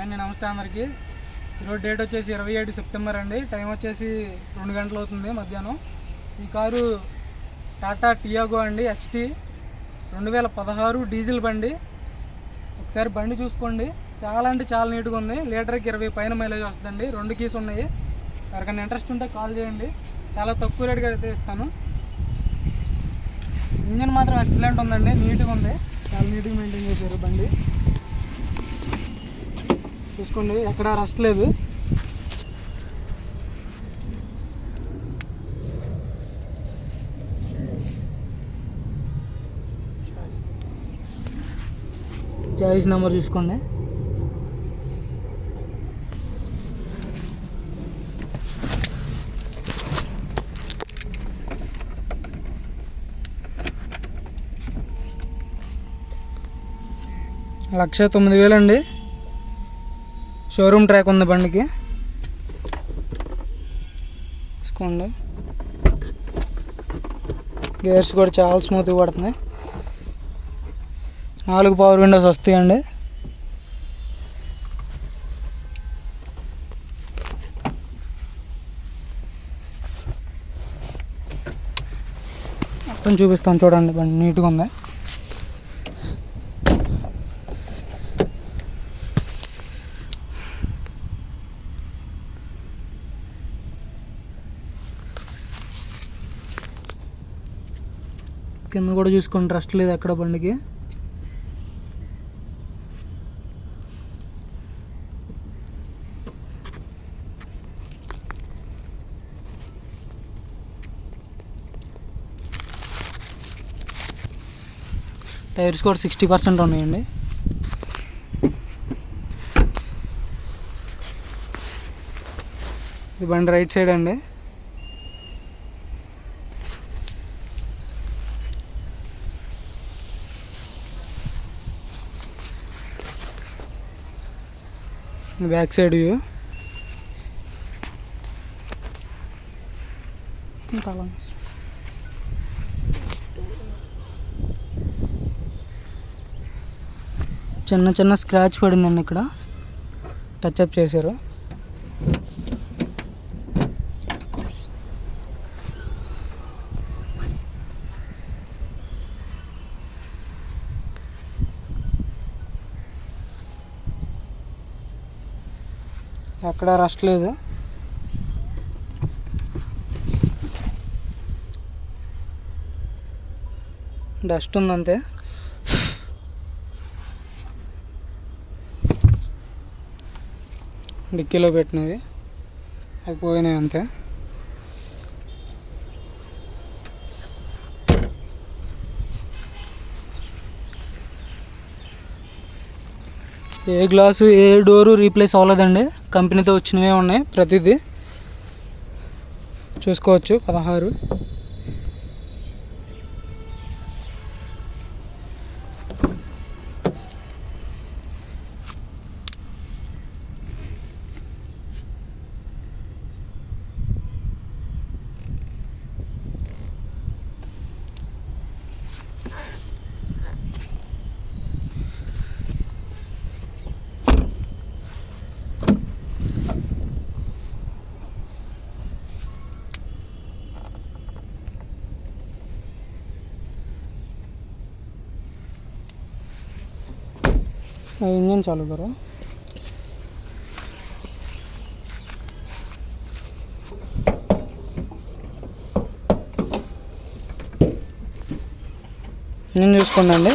And నమస్తే అందరికీ. ఈరోజు డేట్ వచ్చేసి ఇరవై ఏడు సెప్టెంబర్ అండి. టైం వచ్చేసి రెండు గంటలు అవుతుంది మధ్యాహ్నం. ఈ కారు టాటా టియాగో అండి ఎక్స్టీ రెండు వేల పదహారు డీజిల్ బండి. ఒకసారి బండి చూసుకోండి. చాలా అంటే చాలా నీట్గా ఉంది. లీటర్కి ఇరవై పైన మైలేజ్ వస్తుందండి. రెండు కీస్ ఉన్నాయి. ఎవరికైనా ఇంట్రెస్ట్ ఉంటే కాల్ చేయండి. చాలా తక్కువ రేటుగా అయితే ఇస్తాను. ఇంజన్ మాత్రం ఎక్సలెంట్ ఉందండి. నీట్గా ఉంది. చాలా నీట్గా మెయింటైన్ చేశారు బండి. చూసుకోండి ఎక్కడ రస్ట్ లేదు. చాయిస్ నెంబర్ చూసుకోండి. లక్ష తొమ్మిది వేలండి. షోరూమ్ ట్రాక్ ఉంది బండికి. తీసుకోండి. గేర్స్ కూడా చాలా స్మూత్గా పడుతున్నాయి. నాలుగు పవర్ విండోస్ వస్తాయండి. మొత్తం చూపిస్తాను చూడండి బండి నీట్గా ఉంది? కింద కూడా చూసుకోండి ట్రస్ట్ లేదు ఎక్కడ బండికి. టైర్స్ కూడా సిక్స్టీ పర్సెంట్ ఉన్నాయండి. ఇది బండి రైట్ సైడ్ అండి. Back side view. చిన్న చిన్న స్క్రాచ్ పడిందండి ఇక్కడ. టచ్ అప్ చేశారు. ఎక్కడ రస్ట్ లేదు. డస్ట్ ఉందంతే. డిక్కీలో పెట్టినవి. అవి పోయినాయి అంతే. ఏ గ్లాసు ఏ డోరు రీప్లేస్ అవ్వలేదండి. కంపెనీతో వచ్చినవే ఉన్నాయి ప్రతిదీ. చూసుకోవచ్చు పదహారు. इंजन चालू करो ఇంజన్ చూసుకోండి అండి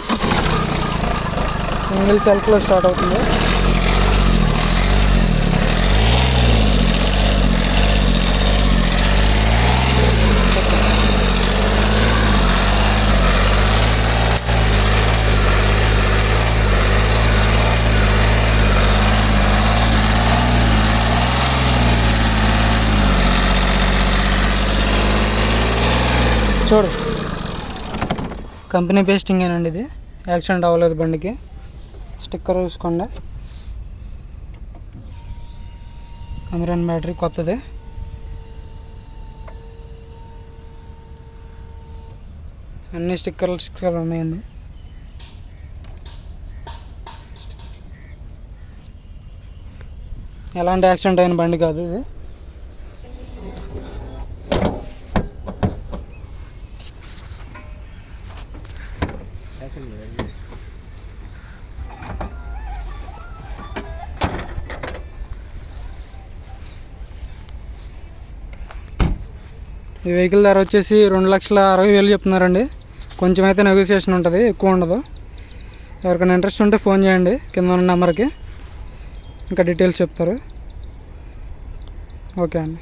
సింగిల్ సెల్ఫ్లో స్టార్ట్ అవుతుంది చూడు. కంపెనీ పేస్టింగ్ ఏనండి ఇది. యాక్సిడెంట్ అవ్వలేదు బండికి. స్టిక్కర్ చూసుకోండి. అమెరాన్ బ్యాటరీ కొత్తది. అన్ని స్టిక్కర్లు స్టిక్కర్లు ఉన్నాయండి. ఎలాంటి యాక్సిడెంట్ అయిన బండి కాదు ఇది. ఈ వెహికల్ ధర వచ్చేసి రెండు లక్షల అరవై వేలు చెప్తున్నారండి. కొంచెం అయితే నెగోసియేషన్ ఉంటుంది ఎక్కువ ఉండదు. ఎవరికైనా ఇంట్రెస్ట్ ఉంటే ఫోన్ చేయండి కింద ఉన్న నెంబర్కి ఇంకా డీటెయిల్స్ చెప్తారు. ఓకే అండి.